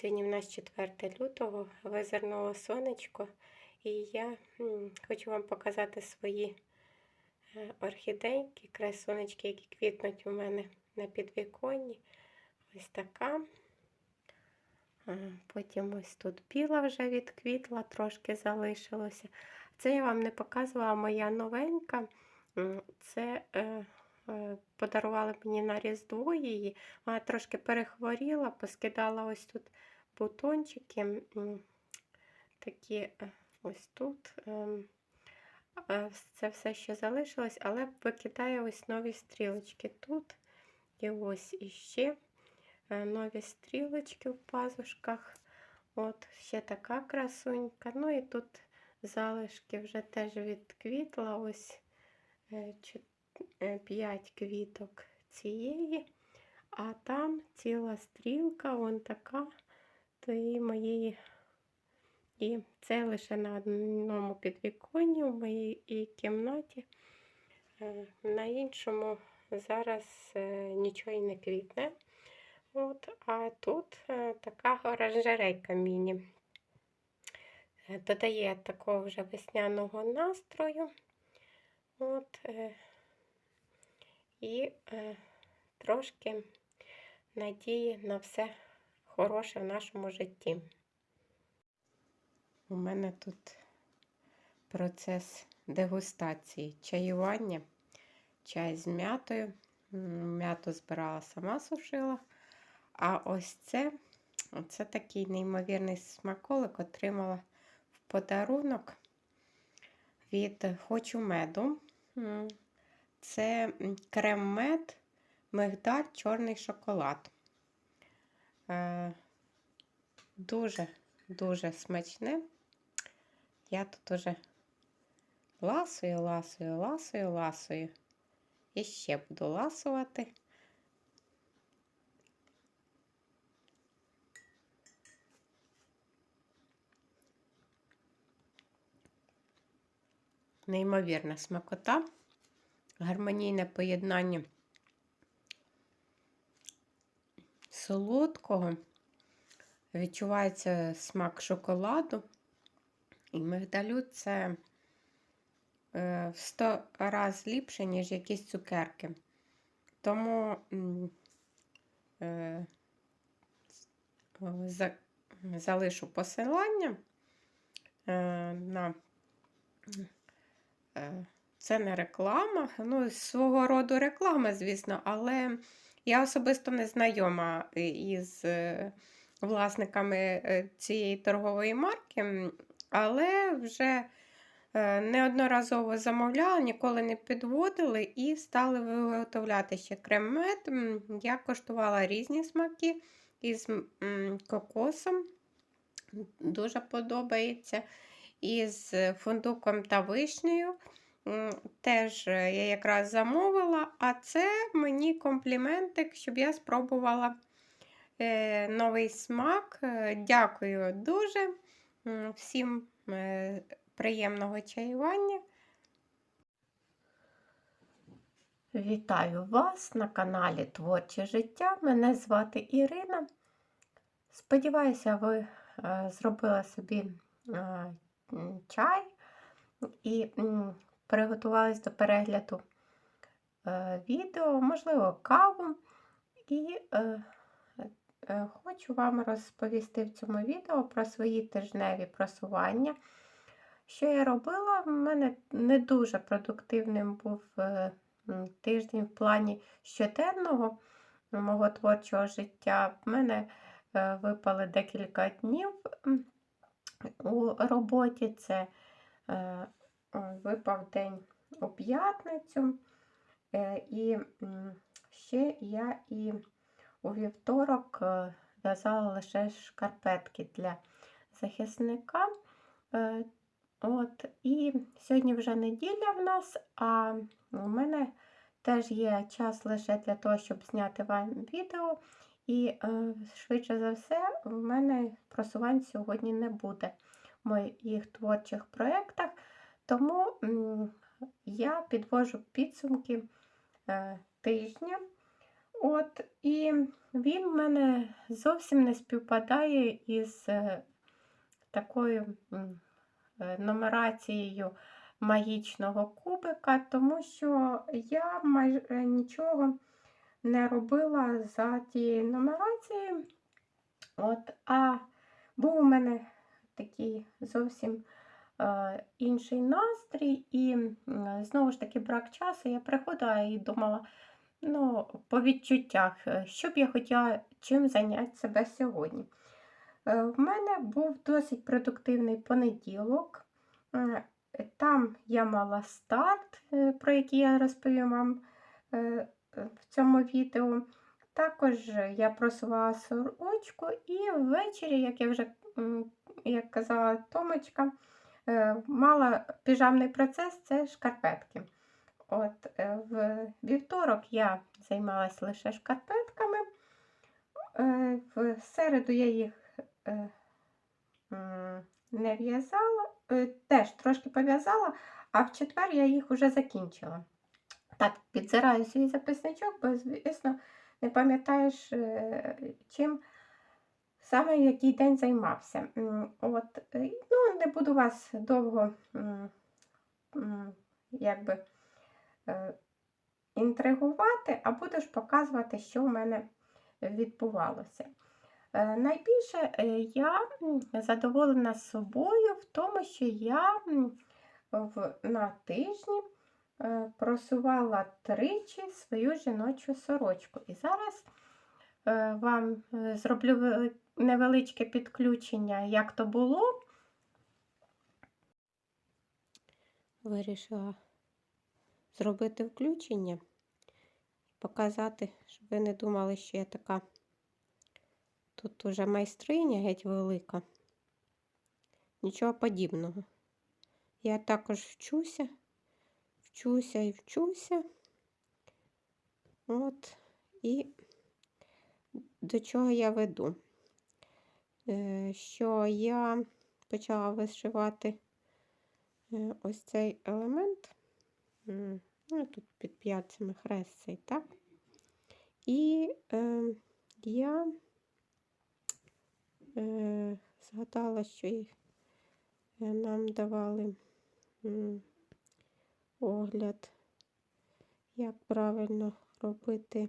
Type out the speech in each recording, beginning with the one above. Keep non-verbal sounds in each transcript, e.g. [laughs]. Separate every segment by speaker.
Speaker 1: Сьогодні в нас 4 лютого, визирнуло сонечко, і я хочу вам показати свої е, орхідейки, красунечки, які квітнуть у мене на підвіконні. Ось така. Потім ось тут біла вже відквітла, трошки залишилося. Це я вам не показувала моя новенька. Це е, е, подарували мені на Різдво її. Вона трошки перехворіла, поскидала ось тут бутончики. Такі е, ось тут. ем, е, Це все ще залишилось, але викидає ось нові стрілочки тут. І ось іще е, нові стрілочки в пазушках. От, ще така красунька. Ну і тут залишки вже теж відквітла. Ось 5 квіток цієї, а там ціла стрілка, вон така, то і моєї. І це лише на одному підвіконні в моїй кімнаті. Е, На іншому зараз е, нічого і не квітне. От, а тут е, така оранжерейка міні. Додає такого вже весняного настрою. От, і трошки надії на все хороше в нашому житті. У мене тут процес дегустації чаювання, чай з м'ятою. М'яту збирала сама сушила. А ось це, це такий неймовірний смаколик отримала в подарунок від Хочу меду. Це крем-мед, мигдаль, чорний шоколад. Е, Дуже, дуже смачне. Я тут уже ласую, ласую, ласую, ласую. І ще буду ласувати. Неймовірна смакота, гармонійне поєднання солодкого. Відчувається смак шоколаду. І мигдалю це е, в 100 раз ліпше, ніж якісь цукерки. Тому е, за, залишу посилання е, на це не реклама, ну, свого роду реклама, звісно, але я особисто не знайома із е, власниками е, цієї торгової марки, але вже е, неодноразово замовляла, ніколи не підводили і стали виготовляти ще крем-мед. Я коштувала різні смаки із кокосом. Дуже подобається. Із фундуком та вишнею. Теж е, я якраз замовила, а це мені компліментик, щоб я спробувала е, новий смак. Е, Дякую дуже. Всім приємного чаювання. Вітаю вас на каналі Творче життя. Мене звати Ірина. Сподіваюся, ви зробили собі чай і м, приготувались до перегляду е, відео, можливо, каву. І е, е, хочу вам розповісти в цьому відео про свої тижневі просування. Що я робила? У мене не дуже продуктивним був е, тиждень в плані щоденного мого творчого життя. В мене е, випали декілька днів у роботі. Це е, випав день у п'ятницю. Е, І ще я і у вівторок е, в'язала лише шкарпетки для захисника. Е, От, І сьогодні вже неділя в нас, а у мене теж є час лише для того, щоб зняти вам відео. І швидше за все, в мене просувань сьогодні не буде в моїх творчих проєктах. Тому я підвожу підсумки е, тижня. От, і він в мене зовсім не співпадає із е, такою е, нумерацією магічного кубика, тому що я майже нічого не робила за тією нумерацією. От, а був у мене такий зовсім інший настрій, і знову ж таки брак часу. Я приходила і думала, ну, по відчуттях, е, що б я хотіла чим зайняти себе сьогодні. Е, В мене був досить продуктивний понеділок. Е, Там я мала старт, е, про який я розповім вам е, е, в цьому відео. Також я просувала сорочку, і ввечері, як я вже як казала Томочка, е, мала піжамний процес це шкарпетки. От е, в вівторок я займалася лише шкарпетками. Е, В середу я їх е, не в'язала, е, теж трошки пов'язала, а в четвер я їх вже закінчила. Так, підзираю свій записничок, бо, звісно, не пам'ятаєш, е, чим саме який день займався. От, е, ну, не буду вас довго якби, е, інтригувати, а буду ж показувати, що в мене відбувалося. Е, Найбільше я задоволена собою в тому, що я на тижні просувала тричі свою жіночу сорочку. І зараз вам зроблю невеличке підключення, як то було. Вирішила зробити включення, і показати, щоб ви не думали, що я така тут уже майстриня геть велика. Нічого подібного. Я також вчуся, вчуся і вчуся. От, і до чого я веду? Е, Що я почала вишивати е, ось цей елемент. Ну, тут під п'ятцями хрест цей, так? І е, я е, згадала, що й е, нам давали огляд, як правильно робити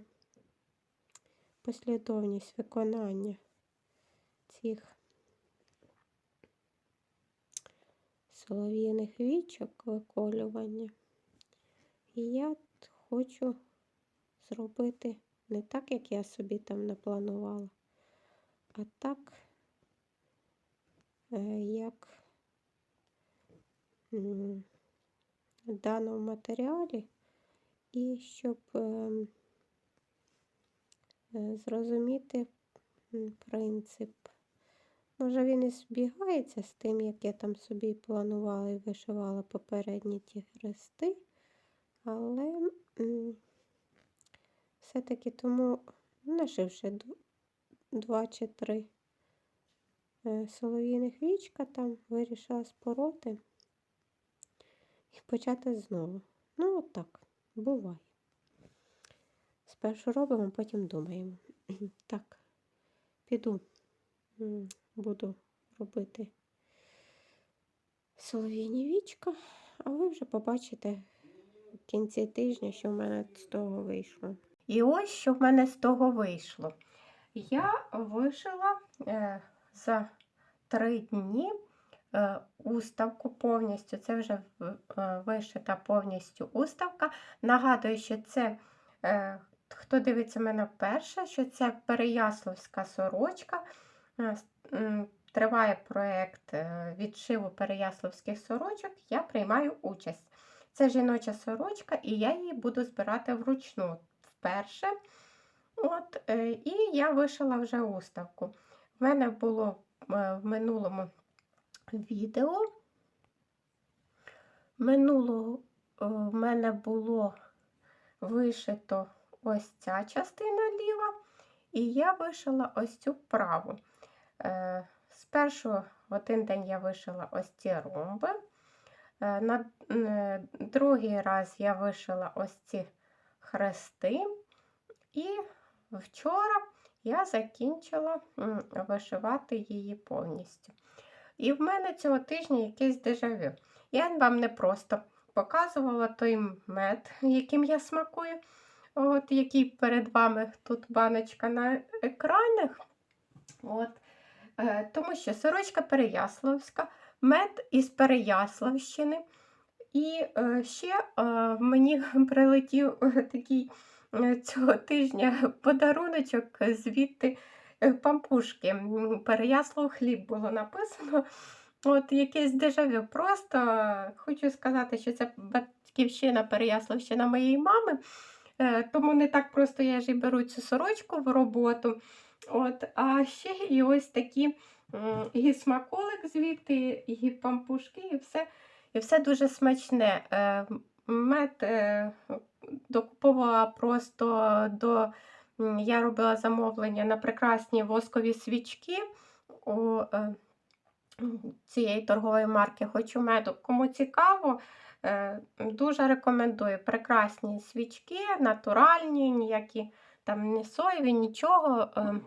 Speaker 1: послідовність виконання цих солов'їних вічок виколювання. І я хочу зробити не так, як я собі там напланувала, а так, е, як в даному матеріалі, і щоб ем, е, зрозуміти принцип. Може, він і збігається з тим, як я там собі планувала і вишивала попередні ті хрести, але все-таки тому, нашивши два чи три е, солов'їних вічка, там вирішила спороти і почати знову. Ну, от так, буває. Спершу робимо, потім думаємо. [clears throat] Так, піду, буду робити солов'їні вічка, а ви вже побачите в кінці тижня, що в мене з того вийшло. І ось що в мене з того вийшло. Я вишила е, за три дні е, уставку повністю. Це вже е, вишита повністю уставка. Нагадую, що це, е, хто дивиться мене вперше, що це Переяславська сорочка. Е, Триває проєкт е, відшиву переяславських сорочок. Я приймаю участь. Це жіноча сорочка, і я її буду збирати вручну вперше. От, е, і я вишила вже уставку. В мене було в минулому відео. Минулого в мене було вишито ось ця частина ліва, і я вишила ось цю праву. Е, Спершу один день я вишила ось ці ромби. Е, На е, другий раз я вишила ось ці хрести. І вчора я закінчила вишивати її повністю. І в мене цього тижня якесь дежавю. Я вам не просто показувала той мед, яким я смакую, от, який перед вами тут баночка на екранах. От. Е, тому що сорочка Переяславська, мед із Переяславщини. І е, ще е, мені [laughs] прилетів такий цього тижня [laughs] подаруночок звідти пампушки. Переяслав хліб було написано. От якесь дежавю. Просто хочу сказати, що це батьківщина, Переяславщина моєї мами. Тому не так просто я ж і беру цю сорочку в роботу. От, а ще і ось такі і смаколик звідти, і пампушки, і все. І все дуже смачне. Е, Мед е, докуповувала просто до. Я робила замовлення на прекрасні воскові свічки у е, цієї торгової марки Хочу меду. Кому цікаво, дуже рекомендую. Прекрасні свічки, натуральні, ніякі там не соєві, нічого. Е,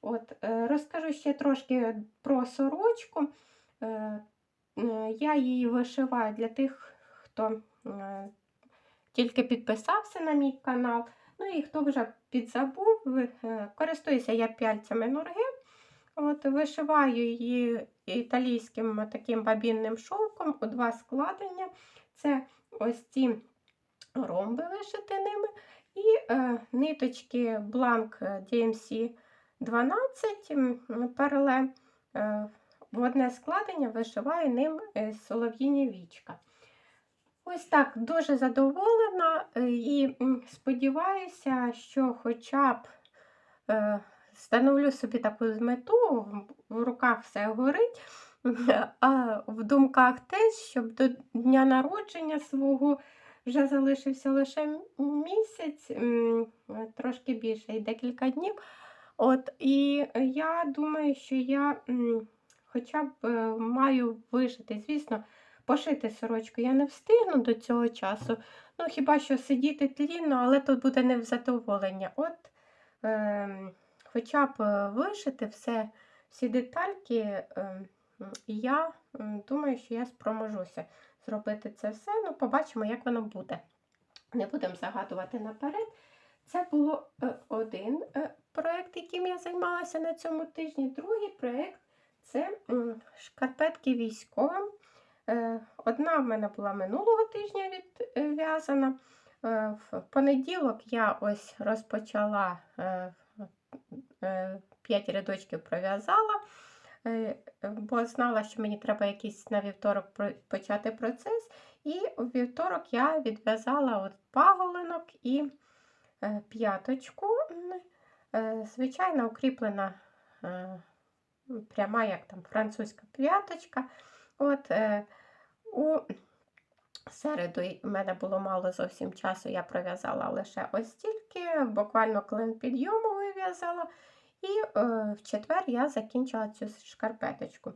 Speaker 1: От, е, розкажу ще трошки про сорочку. Е, Я її вишиваю для тих, хто е, тільки підписався на мій канал. Ну і хто вже підзабув, е, користуюся я пяльцями нурги. От, вишиваю її італійським таким бабінним шовком у два складення. Це ось ці ромби вишити ними. І е, ниточки Blank DMC 12 м, перле. Е, в одне складення вишиваю ним е, солов'їні вічка. Ось так дуже задоволена е, і сподіваюся, що хоча б е, становлю собі таку мету, в руках все горить, [laughs] а в думках теж, щоб до дня народження свого вже залишився лише місяць, трошки більше і декілька днів. От, і я думаю, що я хоча б е, маю вишити. Звісно, пошити сорочку я не встигну до цього часу. Ну, хіба що сидіти тлінно, але тут буде не в задоволення. От, е, хоча б е, вишити все, всі детальки, е, і я думаю, що я спроможуся зробити це все. Ну, побачимо, як воно буде. Не будемо загадувати наперед. Це було е, один е, проєкт, яким я займалася на цьому тижні. Другий проєкт це шкарпетки військовим. Е, Одна в мене була минулого тижня відв'язана. В понеділок я ось розпочала 5 рядочків пров'язала, бо знала, що мені треба якийсь на вівторок почати процес. І у вівторок я відв'язала от паголинок і е, п'яточку. Е, Звичайно, укріплена е, пряма, як там французька п'яточка. От, е, у середу в мене було мало зовсім часу, я пров'язала лише ось тільки, буквально клин підйому вив'язала. І е, в четвер я закінчила цю шкарпеточку.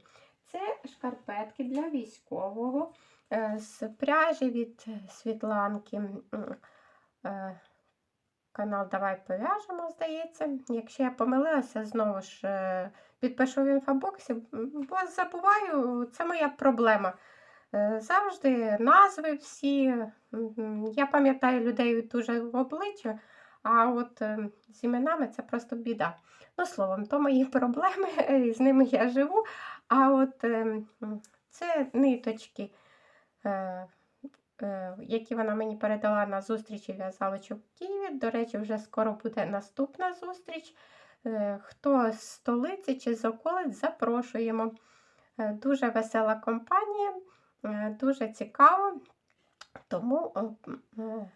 Speaker 1: Це шкарпетки для військового е, з пряжі від Світланки. Е, Канал Давай пов'яжемо, здається. Якщо я помилилася, знову ж підпишу в інфобоксі, бо забуваю, це моя проблема. Завжди назви всі. Я пам'ятаю людей дуже в обличчя, а от е, з іменами це просто біда. Ну, словом, то мої [laughs] проблеми, і з ними я живу. А от е, це ниточки, е, е, які вона мені передала на зустрічі в'язалочок в Києві. До речі, вже скоро буде наступна зустріч. Е, Хто з столиці чи з околиць, запрошуємо. Е, Дуже весела компанія, е, дуже цікаво, тому е, е,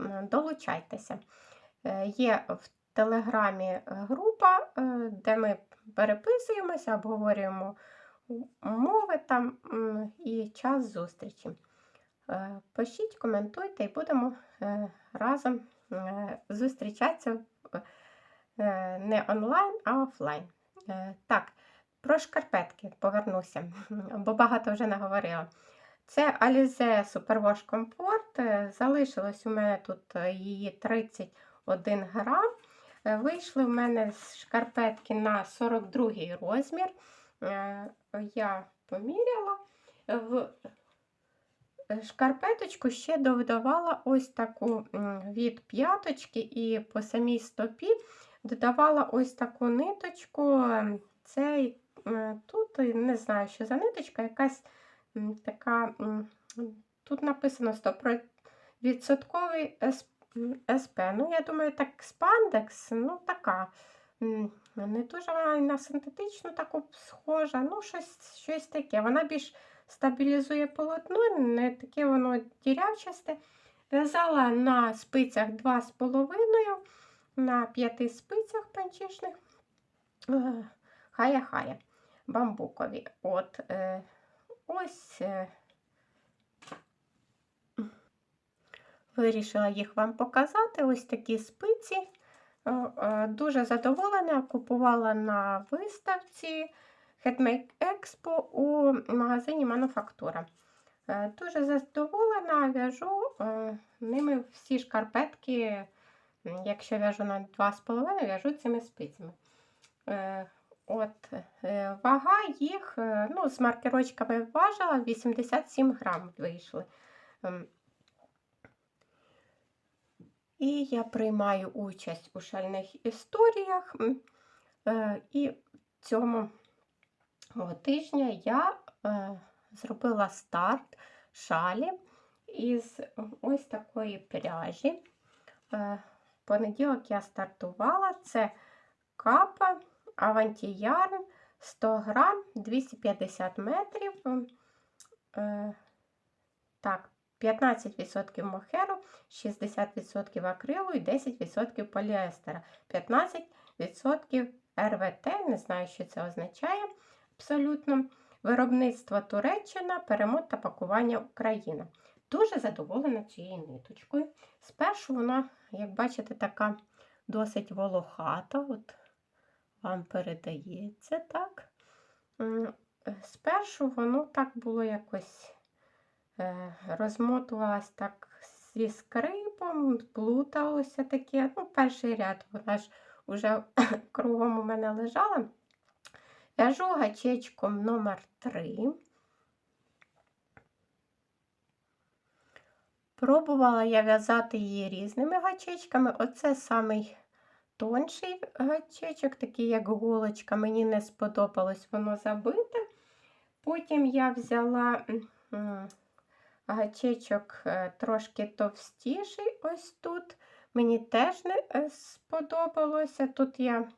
Speaker 1: е, долучайтеся. Е, є в Телеграмі е, група, е, де ми переписуємося, обговорюємо мови там і час зустрічі. Пишіть, коментуйте і будемо разом зустрічатися не онлайн, а офлайн. Так, про шкарпетки повернуся, [laughs] бо багато вже наговорила. Це Alize Superwash Comfort, Залишилось у мене тут її 30 1 грам. Е, вийшли в мене шкарпетки на 42 розмір. Е, я поміряла. В е, шкарпеточку ще додавала ось таку від п'яточки і по самій стопі додавала ось таку ниточку. Цей тут, не знаю, що за ниточка, якась така, тут написано 100% відсотковий СП. Ну, я думаю, так спандекс, ну така. Не дуже вона і на синтетичну таку схожа, ну, щось, щось таке. Вона більш стабілізує полотно, не таке воно дірявчасте. В'язала на спицях 2,5, на п'яти спицях панчішних. Е, Хая-хая, бамбукові. От, е, ось. Вирішила їх вам показати. Ось такі спиці. Е, Дуже задоволена. Купувала на виставці Headmake Expo у магазині Мануфактура. Е, Дуже задоволена, в'яжу е, ними всі шкарпетки. Якщо в'яжу на 2,5, в'яжу цими спицями. От, вага їх ну, з маркерочками важила 87 грам вийшли. І я приймаю участь у шальних історіях. Е, І цьому тижня я е, зробила старт шалі із ось такої пряжі. Е, понеділок я стартувала. Це капа Авантіярн 100 грам 250 метрів. Так, 15% мохеру, 60% акрилу і 10% поліестера. 15% РВТ, не знаю, що це означає абсолютно. Виробництво Туреччина, перемот та пакування Україна. Дуже задоволена цією ниточкою. Спершу вона, як бачите, така досить волохата. От вам передається так. Спершу воно так було якось розмотувалась так зі скрипом, плуталося таке. Ну, перший ряд вона ж вже [coughs] кругом у мене лежала. В'яжу гачечком номер 3. Пробувала я в'язати її різними гачечками. Оце самий тонший гачечок, такий як голочка. Мені не сподобалось, воно забите. Потім я взяла гачечок е, трошки товстіший, ось тут. Мені теж не е, сподобалося. Тут я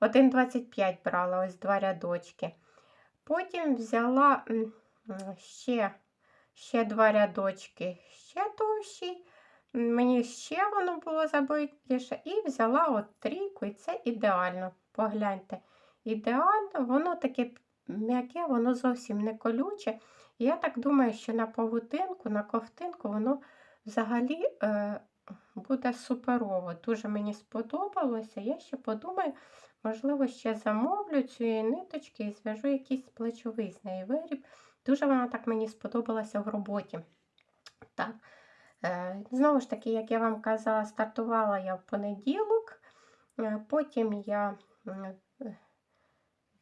Speaker 1: 1,25 брала ось два рядочки. Потім взяла ще, ще два рядочки, ще товщі. Мені ще воно було забитіше. І взяла от трійку, і це ідеально. Погляньте, ідеально, воно таке м'яке, воно зовсім не колюче. Я так думаю, що на павутинку, на ковтинку воно взагалі е, буде суперово. Дуже мені сподобалося. Я ще подумаю, можливо, ще замовлю цієї ниточки і зв'яжу якийсь плечовий з неї виріб. Дуже вона так мені сподобалася в роботі. Так. Е, Знову ж таки, як я вам казала, стартувала я в понеділок, Е, потім я е,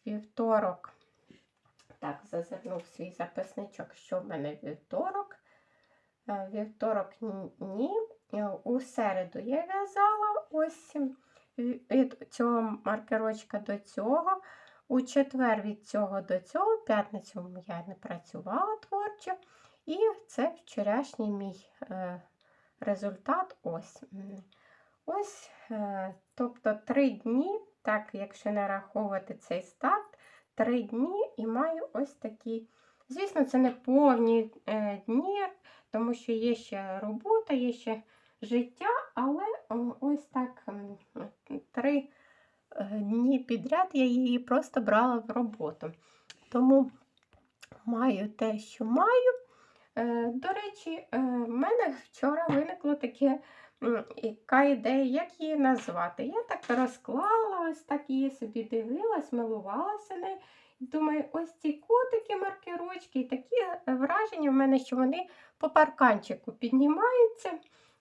Speaker 1: вівторок, так, зазирнув свій записничок, що в мене вівторок. Е, Вівторок ні-. Е, У середу я в'язала ось від цього маркерочка до цього. У четвер від цього до цього, в п'ятницю я не працювала творчо. І це вчорашній мій е, результат. Ось. Ось, тобто три дні, так, якщо не раховувати цей старт, три дні і маю ось такі. Звісно, це не повні е, дні, тому що є ще робота, є ще життя, але ось так три е, дні підряд я її просто брала в роботу. Тому маю те, що маю. Е, До речі, в мене вчора виникло таке яка ідея, як її назвати. Я так розклала, ось так її собі дивилась, милувалася нею. Думаю, ось ці котики, маркерочки, і такі е, враження в мене, що вони по парканчику піднімаються.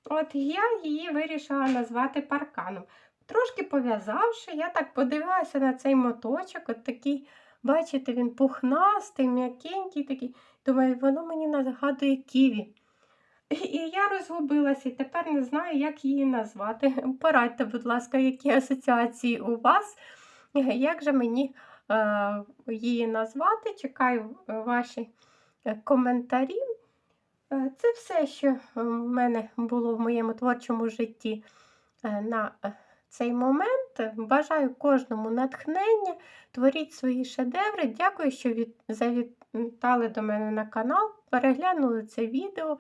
Speaker 1: От я її вирішила назвати парканом. Трошки пов'язавши, я так подивилася на цей моточок, от такий, бачите, він пухнастий, м'якенький такий. Думаю, воно мені нагадує ківі. І я розгубилася і тепер не знаю, як її назвати. [laughs] Порадьте, будь ласка, які асоціації у вас, як же мені е, її назвати? Чекаю е, ваші е, коментарі. Е, Це все, що в мене було в моєму творчому житті на цей момент. Бажаю кожному натхнення, творіть свої шедеври. Дякую, що від... завітали до мене на канал, переглянули це відео.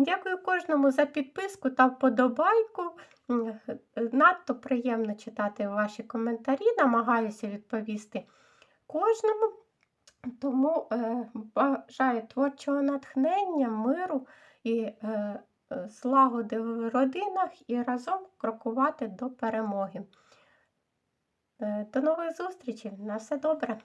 Speaker 1: Дякую кожному за підписку та вподобайку. Е, Надто приємно читати ваші коментарі, намагаюся відповісти кожному. Тому е, бажаю творчого натхнення, миру і е, злагоди в родинах і разом крокувати до перемоги. До нових зустрічей! На все добре!